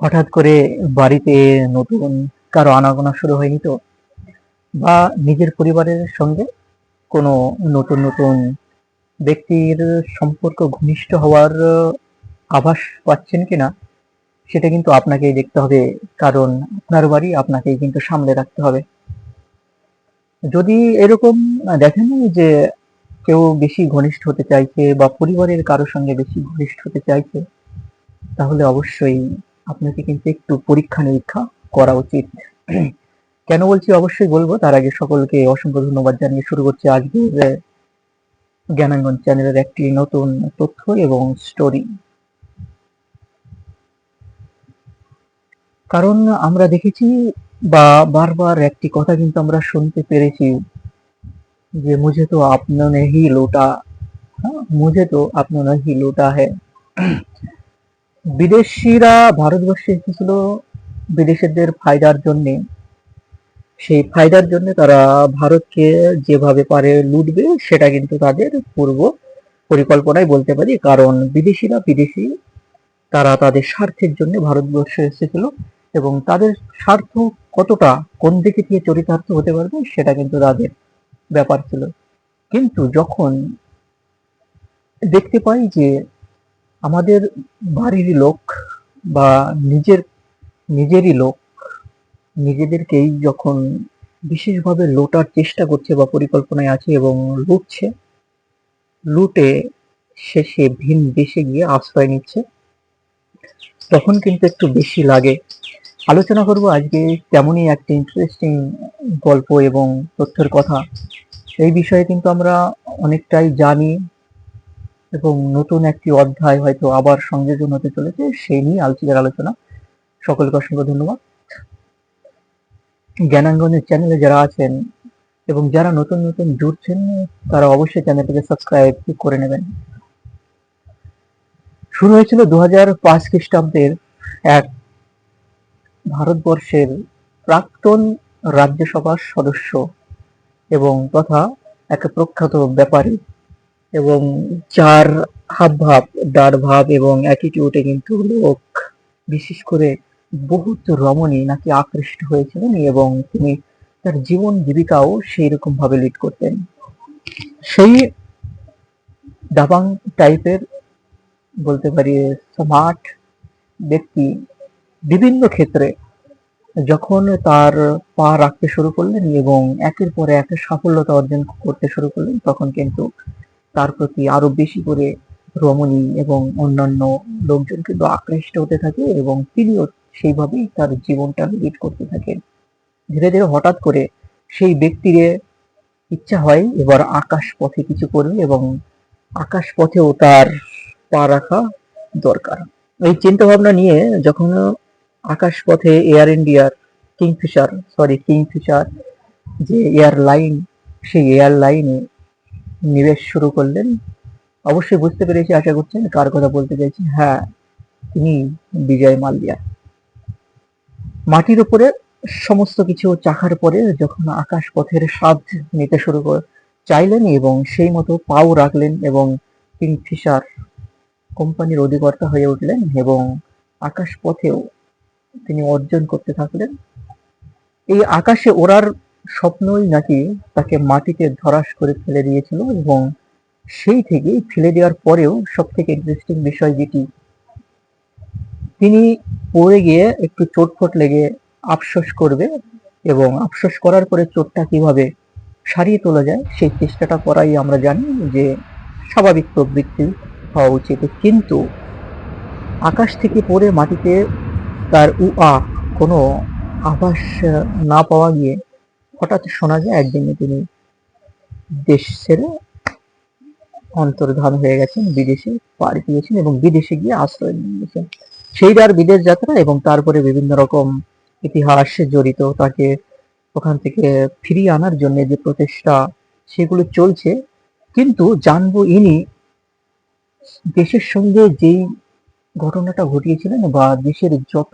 হঠাৎ করে বাড়িতে নতুন কারও আনাগোনা শুরু হয়নি তো? বা নিজের পরিবারের সঙ্গে কোনো নতুন নতুন ব্যক্তির সম্পর্ক ঘনিষ্ঠ হওয়ার আভাস পাচ্ছেন কিনা? সেটা কিন্তু আপনাকেই দেখতে হবে, কারণ আপনার বাড়ি আপনাকেই কিন্তু সামলে রাখতে হবে। যদি এরকম দেখেন যে কেউ বেশি ঘনিষ্ঠ হতে চাইছে বা পরিবারের কারোর সঙ্গে বেশি ঘনিষ্ঠ হতে চাইছে, তাহলে অবশ্যই আপনাকে কিন্তু একটু পরীক্ষা নিরীক্ষা করা উচিত। কেন বলছি অবশ্যই বলব, তার আগে সকলকে অসংখ্য ধন্যবাদ জানিয়ে শুরু করছি আজকের জ্ঞানাঙ্গন চ্যানেলের একটি নতুন তথ্য এবং স্টোরি কারণ আমরা দেখেছি বা বারবার একটি কথা কিন্তু আমরা শুনতে পেরেছি, যে মুঝে তো আপনা নেহি লোটা মুঝে তো আপনা নেহি লোটা হ্যাঁ বিদেশিরা ভারতবর্ষে এসেছিল বিদেশিদের ফায়দার জন্যে। সেই ফায়দার জন্য তারা ভারতকে যেভাবে পারে লুটবে, সেটা কিন্তু তাদের পূর্ব পরিকল্পনায় বলতে পারি। কারণ বিদেশিরা বিদেশি, তারা তাদের স্বার্থের জন্য ভারতবর্ষে এসেছিল এবং তাদের স্বার্থ কতটা, কোন দিকে দিয়ে চরিতার্থ হতে পারবে, সেটা কিন্তু তাদের ব্যাপার ছিল। কিন্তু যখন দেখতে পাই যে আমাদের বাড়ির লোক বা নিজের, নিজেরই লোক নিজেদেরকেই যখন বিশেষভাবে লোটার চেষ্টা করছে বা পরিকল্পনায় আছে এবং লুটছে, লুটে শেষে ভিন দেশে গিয়ে আশ্রয় নিচ্ছে, তখন কিন্তু একটু বেশি লাগে। আলোচনা করব আজকে তেমনই একটা ইন্টারেস্টিং গল্প এবং তথ্যের কথা। এই বিষয়ে কিন্তু আমরা অনেকটাই জানি এবং নতুন একটি অধ্যায় হয়তো আবার সংযোজন হতে চলেছে, সেই নিয়ে আলোচনার আলোচনা। সকলকে অসংখ্য ধন্যবাদ। জ্ঞানাঙ্গনের চ্যানেলে যারা আছেন এবং যারা নতুন নতুন জুড়ছেন, তারা অবশ্যই চ্যানেলটিকে সাবস্ক্রাইব করে নেবেন। শুরু হয়েছিল দু হাজার পাঁচ খ্রিস্টাব্দের এক ভারতবর্ষের প্রাক্তন রাজ্যসভার সদস্য এবং তথা এক প্রখ্যাত ব্যাপারী। এবং যার হাবভাব ডার ভাব এবং অ্যাটিটিউডে কিন্তু লোক, বিশেষ করে বহুত রমণী নাকি আকৃষ্ট হয়েছিলেন এবং তিনি তার জীবন জীবিকাও সেই রকম ভাবে লিড করতেন। সেই দাবাং টাইপের বলতে পারি স্মার্ট ব্যক্তি বিভিন্ন ক্ষেত্রে যখন তার পা রাখতে শুরু করলেন এবং একের পর এক সাফল্যতা অর্জন করতে শুরু করলেন, তখন কিন্তু তার প্রতি আরও বেশি করে রমণী এবং অন্যান্য লোকজন কিন্তু আকৃষ্ট হতে থাকে এবং তিনিও সেইভাবেই তার জীবনটা লিড করতে থাকেন। ধীরে ধীরে হঠাৎ করে সেই ব্যক্তির ইচ্ছা হয় এবার আকাশ পথে কিছু করবে এবং আকাশ পথেও তার পা রাখা দরকার। এই চিন্তা ভাবনা নিয়ে যখন আকাশ পথে এয়ার ইন্ডিয়ার কিংফিশার সরি কিংফিশার যে এয়ারলাইন সেই এয়ারলাইনে নিবেশ শুরু করলেন। অবশ্যই বুঝতে পেরেছি, আশা করছেন কার কথা বলতে চাইছি। হ্যাঁ তিনি বিজয় মাল্যা। মাটির উপরে সমস্ত কিছু চাখার পরে যখন আকাশ পথের স্বাদ নিতে শুরু চাইলেন এবং সেই মতো পাও রাখলেন এবং কিংফিশার কোম্পানির অধিকর্তা হয়ে উঠলেন এবং আকাশ পথেও তিনি অর্জন করতে থাকলেন। এই আকাশে ওড়ার স্বপ্নই নাকি তাকে মাটিতে ধরাস করে ফেলে দিয়েছিল এবং সেই থেকে ফেলে দেওয়ার পরেও সব থেকে ইন্টারেস্টিং বিষয় যেটি, তিনি পড়ে গিয়ে একটু চোটফোট লেগে আফসোস করবে এবং আফসোস করার পরে চোটটা কীভাবে সারিয়ে তোলা যায়, সেই চেষ্টাটা করাই আমরা জানি যে স্বাভাবিক প্রবৃত্তি হওয়া উচিত। কিন্তু আকাশ থেকে পড়ে মাটিতে তার উ আ কোনো আভাস না পাওয়া গিয়ে হঠাৎ শোনা যায় একদিনে তিনি দেশ ছেড়ে অন্তর্ধান হয়ে গেছেন, বিদেশে পাড়ি দিয়েছেন এবং বিদেশে গিয়ে আশ্রয় নিয়েছেন। সেই তার বিদেশ যাত্রা এবং তারপরে বিভিন্ন রকম ইতিহাস জড়িত তাকে ওখান থেকে ফিরিয়ে আনার জন্য যে প্রচেষ্টা, সেগুলো চলছে। কিন্তু জানব ইনি দেশের সঙ্গে যেই ঘটনাটা ঘটিয়েছিলেন বা দেশের যত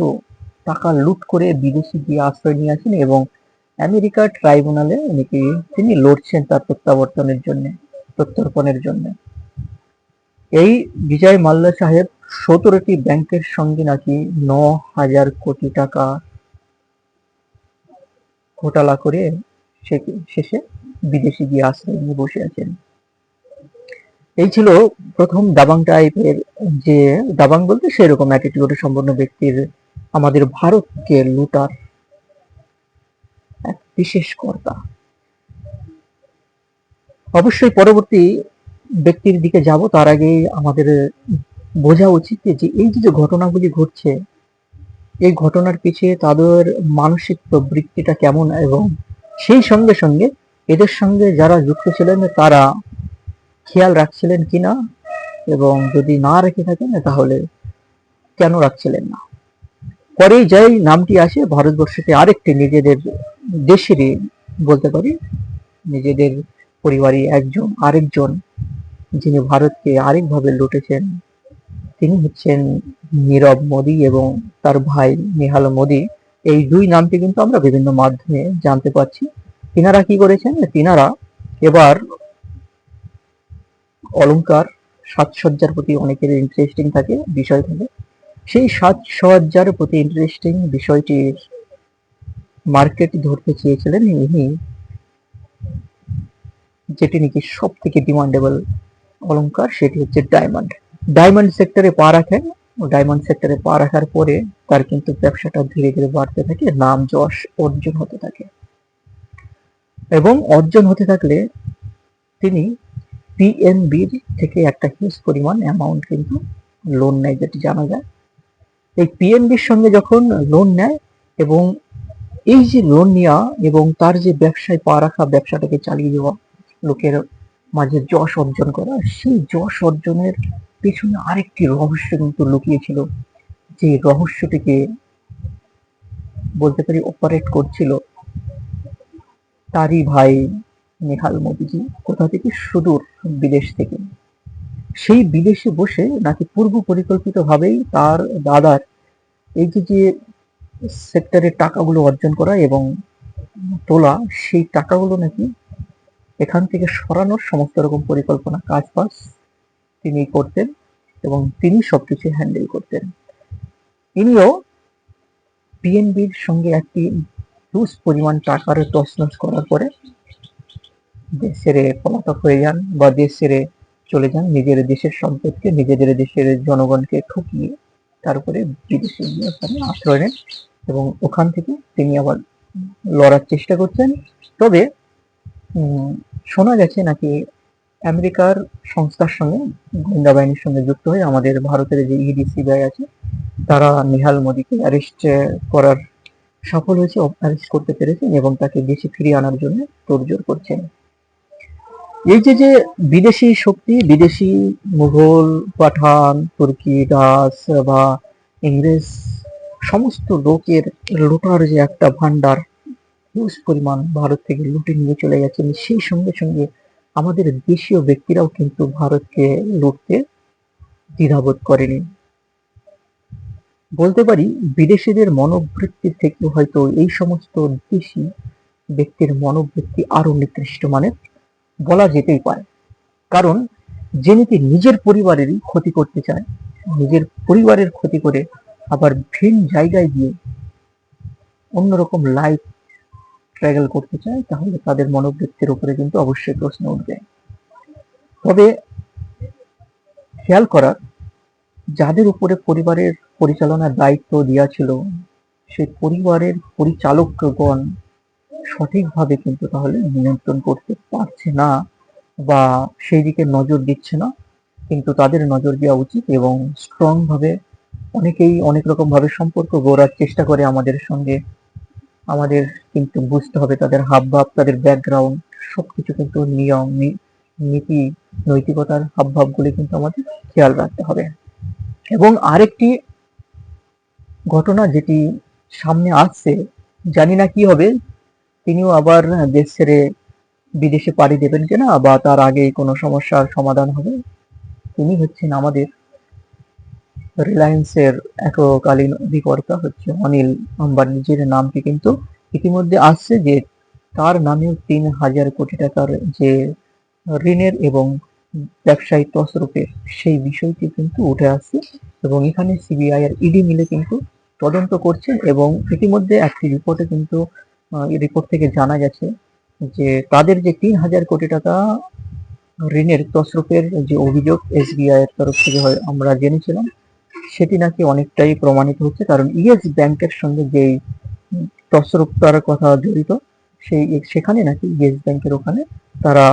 টাকা লুট করে বিদেশে গিয়ে আশ্রয় নিয়ে আসেন এবং আমেরিকার ট্রাইব্যুনালে নাকি তিনি লড়ছেন তার প্রত্যাবর্তনের জন্য, প্রত্যর্পণের জন্য। এই বিজয় মাল্লা সাহেব সতেরোটি ব্যাংকের সঙ্গে নাকি ন হাজার কোটি টাকা ঘোটালা করে শেষে বিদেশে গিয়ে আশ্রয় নিয়ে বসে আছেন। এই ছিল প্রথম দাবাং টাইপের যে দাবাং বলতে সেরকম অ্যাটিটিউড সম্পন্ন ব্যক্তির, আমাদের ভারতকে লুটার বিশেষ কর্তা অবশ্যই পরবর্তী ব্যক্তির দিকে যাব, তার আগে আমাদের বোঝা উচিত যে এই যে ঘটনাগুলি ঘটছে, এই ঘটনার পিছিয়ে তাদের মানসিক প্রবৃত্তিটা কেমন এবং সেই সঙ্গে সঙ্গে এদের সঙ্গে যারা যুক্ত ছিলেন, তারা খেয়াল রাখছিলেন কিনা? এবং যদি না রেখে থাকেন, তাহলে কেন রাখছিলেন না? পরেই যাই নামটি আসে, ভারতবর্ষকে আরেকটি নিজেদের দেশেরই বলতে পারি, নিজেদের পরিবারে একজন, আরেকজন যিনি ভারতকে আরেকভাবে লুটেছেন, তিনি হচ্ছেন নীরব মোদী এবং তার ভাই নেহাল মোদী। এই দুই নামটি কিন্তু আমরা বিভিন্ন মাধ্যমে জানতে পারছি। তিনারা কি করেছেন? তিনারা এবার অলংকার, সাজসজ্জার প্রতি অনেকের ইন্টারেস্টিং থাকে, বিষয় থাকে। সেই সাজসজ্জার প্রতি ইন্টারেস্টিং বিষয়টির মার্কেট ধরতে চেয়েছিলেন ইনি, যেটি নাকি সব থেকে ডিমান্ডেবল অলংকার, সেটি হচ্ছে ডায়মন্ড ডায়মন্ড সেক্টরে পা রাখেন ডায়মন্ড সেক্টরে পা রাখার পরে তার কিন্তু ব্যবসাটা ধীরে ধীরে বাড়তে থাকে, নাম যশ অর্জন হতে থাকে। এবং অর্জন হতে থাকলে তিনি পিএনবির থেকে একটা হিউজ পরিমাণ অ্যামাউন্ট কিন্তু লোন নেয়, যেটি জানা যায়। এই পিএনবির সঙ্গে যখন লোন নেয় এবং এই যে লোন নেওয়া এবং তার যে ব্যবসায় পা রাখা ব্যবসাটাকে চালিয়ে যাওয়া লোকের মাঝে যশ অর্জন করা, সেই যশ অর্জনের পেছনে আরেকটি রহস্য কিন্তু লুকিয়েছিল যে রহস্যটিকে বলতে পারি অপারেট করছিল তারই ভাই নেহাল মোদিজি। কোথা থেকে? সুদূর বিদেশ থেকে। সেই বিদেশে বসে নাকি পূর্ব পরিকল্পিত ভাবেই তার দাদার এই যে যে সেক্টরের টাকাগুলো অর্জন করা এবং তোলা, সেই টাকাগুলো নাকি এখান থেকে সরানোর সমস্ত রকম পরিকল্পনা কাজ বাজ তিনি করতেন এবং তিনি সবকিছু হ্যান্ডেল করতেন। ইনিও পিএনবির সঙ্গে একটি হিউজ পরিমাণ টাকার তছনছ করার পরে দেশ ছেড়ে পলাতক হয়ে যান বা দেশ ছেড়ে চলে যান, নিজের দেশের সম্পদকে, নিজেদের দেশের জনগণকে ঠকিয়ে তারপরে বিদেশে গিয়ে ওখানে আশ্রয় নেন এবং ওখান থেকে তিনি আবার লড়ার চেষ্টা করছেন। তবে শোনা গেছে নাকি আমেরিকার সংস্থার সঙ্গে, গোয়েন্দা বাহিনীর সঙ্গে যুক্ত হয়ে আমাদের ভারতের যে ইডি সিবিআই আছে, তারা নিহাল মোদীকে অ্যারেস্ট করার সফল হয়েছে অ্যারেস্ট করতে পেরেছেন এবং তাকে দেশে ফিরিয়ে আনার জন্য তোড়জোড় করছেন। এই যে যে বিদেশি শক্তি, বিদেশি মুঘল, পাঠান, তুর্কি দাস বা ইংরেজ সমস্ত লোকের লুটার যে একটা ভান্ডার হিউজ পরিমাণ ভারত থেকে লুটে নিয়ে চলে গেছেন, সেই সঙ্গে সঙ্গে আমাদের দেশীয় ব্যক্তিরাও কিন্তু ভারতকে লুটতে দ্বিধাবোধ করেনি। বলতে পারি, বিদেশিদের মনোবৃত্তির থেকে হয়তো এই সমস্ত দেশি ব্যক্তির মনোবৃত্তি আরও নিকৃষ্ট মানের। বলা যেতেই পারে। কারণ, যে নাকি নিজের পরিবারেরই ক্ষতি করতে চায়, নিজের পরিবারের ক্ষতি করে আবার ভিন জায়গায় গিয়ে অন্যরকম লাইফ ট্রাভেল করতে চায়, তাহলে তাদের মনোবৃত্তির উপরে কিন্তু অবশ্যই প্রশ্ন উঠবে। তবে খেয়াল করার, যাদের উপরে পরিবারের পরিচালনার দায়িত্ব দেওয়া ছিল, সেই পরিবারের পরিচালকগণ সঠিকভাবে কিন্তু তাহলে নিয়ন্ত্রণ করতে পারছে না বা সেই দিকে নজর দিচ্ছে না। কিন্তু তাদের নজর দেওয়া উচিত এবং স্ট্রং ভাবে অনেকেই অনেক রকম ভাবে সম্পর্ক গড়ার চেষ্টা করে আমাদের সঙ্গে। আমাদের কিন্তু বুঝতে হবে তাদের হাবভাব, তাদের ব্যাকগ্রাউন্ড সবকিছু কিন্তু নিয়ম নীতি, নৈতিকতার হাবভাবগুলি কিন্তু আমাদের খেয়াল রাখতে হবে। এবং আরেকটি ঘটনা যেটি সামনে আসছে, জানি না কি হবে তিনিও আবার দেশ ছেড়ে বিদেশে পাড়ি দেবেন কিনা বা তার আগেই কোনো সমস্যার সমাধান হবে? তিনি হচ্ছেন আমাদের রিলায়েন্সের এককালীন অধিকর্তা, হচ্ছে অনিল আম্বানি নিজের নামটি কিন্তু ইতিমধ্যে আসছে যে তার নামেও তিন হাজার কোটি টাকার যে ঋণের এবং ব্যবসায়ী তসরূপের সেই বিষয়টি কিন্তু উঠে আসছে এবং এখানে সিবিআই আর ইডি মিলে কিন্তু তদন্ত করছে এবং ইতিমধ্যে একটি রিপোর্টে কিন্তু রিপোর্ট থেকে জানা গেছে যে তাদের যে তিন হাজার কোটি টাকা ঋণের তসরূপের যে অভিযোগ এসবিআই এর তরফ থেকে আমরা জেনেছিলাম, সেটি নাকি অনেকটাই প্রমাণিত হচ্ছে। কারণ ইয়েস ব্যাংকের সঙ্গে যেই তসরূপতার কথা জড়িত, সেই সেখানে নাকি ইয়েস ব্যাংকের ওখানে তারা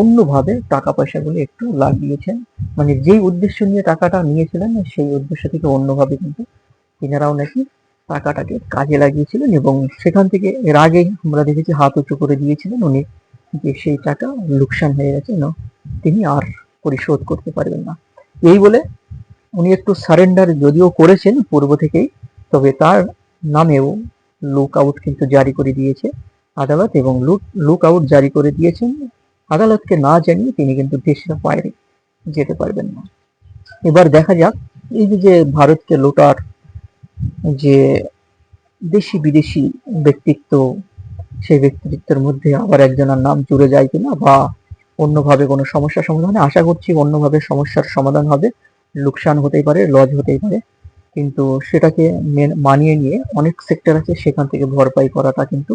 অন্যভাবে টাকা পয়সাগুলো একটু লাগিয়েছেন। মানে যেই উদ্দেশ্য নিয়ে টাকাটা নিয়েছিলেন, সেই উদ্দেশ্য থেকে অন্যভাবে কিন্তু তিনারাও নাকি টাকাটাকে কাজে লাগিয়েছিলেন এবং সেখান থেকে এর আগে আমরা দেখেছি হাত উঁচু করে দিয়েছিলেন উনি যে সেই টাকা লোকসান হয়ে গেছে না, তিনি আর পরিশোধ করতে পারবেন না। এই বলে উনি একটু সারেন্ডার যদিও করেছেন পূর্ব থেকেই, তবে তার নামেও লুক আউট কিন্তু জারি করে দিয়েছে আদালত এবং লুক লুক আউট জারি করে দিয়েছেন। আদালতকে না জানিয়ে তিনি কিন্তু দেশের বাইরে যেতে পারবেন না। এবার দেখা যাক, এই যে ভারতকে লুটার যে দেশি বিদেশি ব্যক্তিত্ব, সেই ব্যক্তিত্বের মধ্যে আবার একজনের নাম জুড়ে যায় কিনা বা অন্যভাবে কোনো সমস্যার সমাধানে আশা করছি অন্যভাবে সমস্যার সমাধান হবে, লোকসান হতেই পারে, লজ হতেই পারে। কিন্তু সেটাকে মানিয়ে নিয়ে অনেক সেক্টর আছে, সেখান থেকে ভরপাই করাটা কিন্তু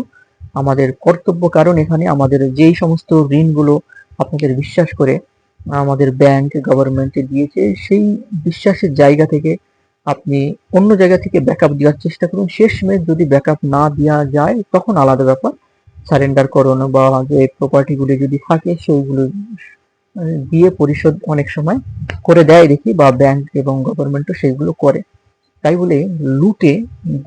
আমাদের কর্তব্য। কারণ এখানে আমাদের যেই সমস্ত ঋণগুলো আপনাদের বিশ্বাস করে আমাদের ব্যাংক গভর্নমেন্টে দিয়েছে, সেই বিশ্বাসের জায়গা থেকে আপনি অন্য জায়গা থেকে ব্যাকআপ দেওয়ার চেষ্টা করুন। শেষ শেষমেশ যদি ব্যাকআপ না দেওয়া যায়, তখন আলাদা ব্যাপার। সারেন্ডার করুন বা যে প্রপার্টিগুলি যদি থাকে, সেইগুলো দিয়ে পরিশোধ অনেক সময় করে দেয় দেখি বা ব্যাংক এবং গভর্নমেন্টও সেইগুলো করে। তাই বলে লুটে,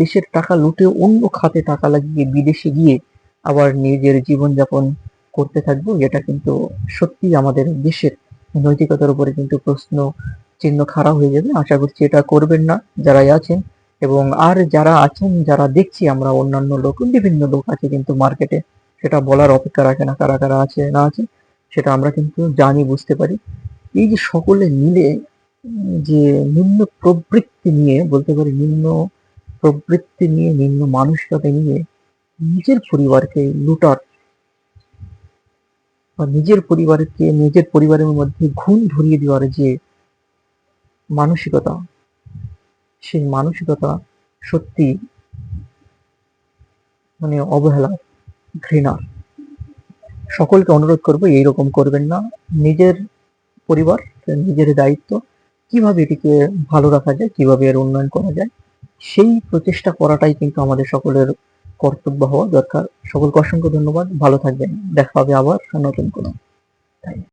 দেশের টাকা লুটে অন্য খাতে টাকা লাগিয়ে বিদেশে গিয়ে আবার নিজের জীবনযাপন করতে থাকব, এটা কিন্তু সত্যি আমাদের দেশের নৈতিকতার উপরে কিন্তু প্রশ্ন চিহ্ন খারাপ হয়ে যাবে। আশা করছি এটা করবেন না যারাই আছেন। এবং আর যারা আছেন, যারা দেখছি আমরা অন্যান্য লোক, বিভিন্ন লোক আছে কিন্তু মার্কেটে সেটা বলার অপেক্ষা রাখে না, কারা কারা আছে, না আছে, সেটা আমরা কিন্তু জানি, বুঝতে পারি। এই যে সকলে মিলে, যে নিম্ন প্রবৃত্তি নিয়ে, বলতে পারি নিম্ন প্রবৃত্তি নিয়ে, নিম্ন মানসিকতা নিয়ে নিজের পরিবারকে লুটার, বা নিজের পরিবারকে, নিজের পরিবারের মধ্যে ঘুম ধরিয়ে দেওয়ার যে মানসিকতা। সেই মানসিকতা সত্যি মানে অবহেলা, ঘৃণা। সকলকে অনুরোধ করব, এইরকম করবেন না। নিজের পরিবার, নিজের দায়িত্ব, কীভাবে এটিকে ভালো রাখা যায়, কীভাবে এর উন্নয়ন করা যায়, সেই প্রচেষ্টা করাটাই কিন্তু আমাদের সকলের কর্তব্য হওয়া দরকার। সকলকে অসংখ্য ধন্যবাদ। ভালো থাকবেন। দেখা হবে আবার নতুন কোনো।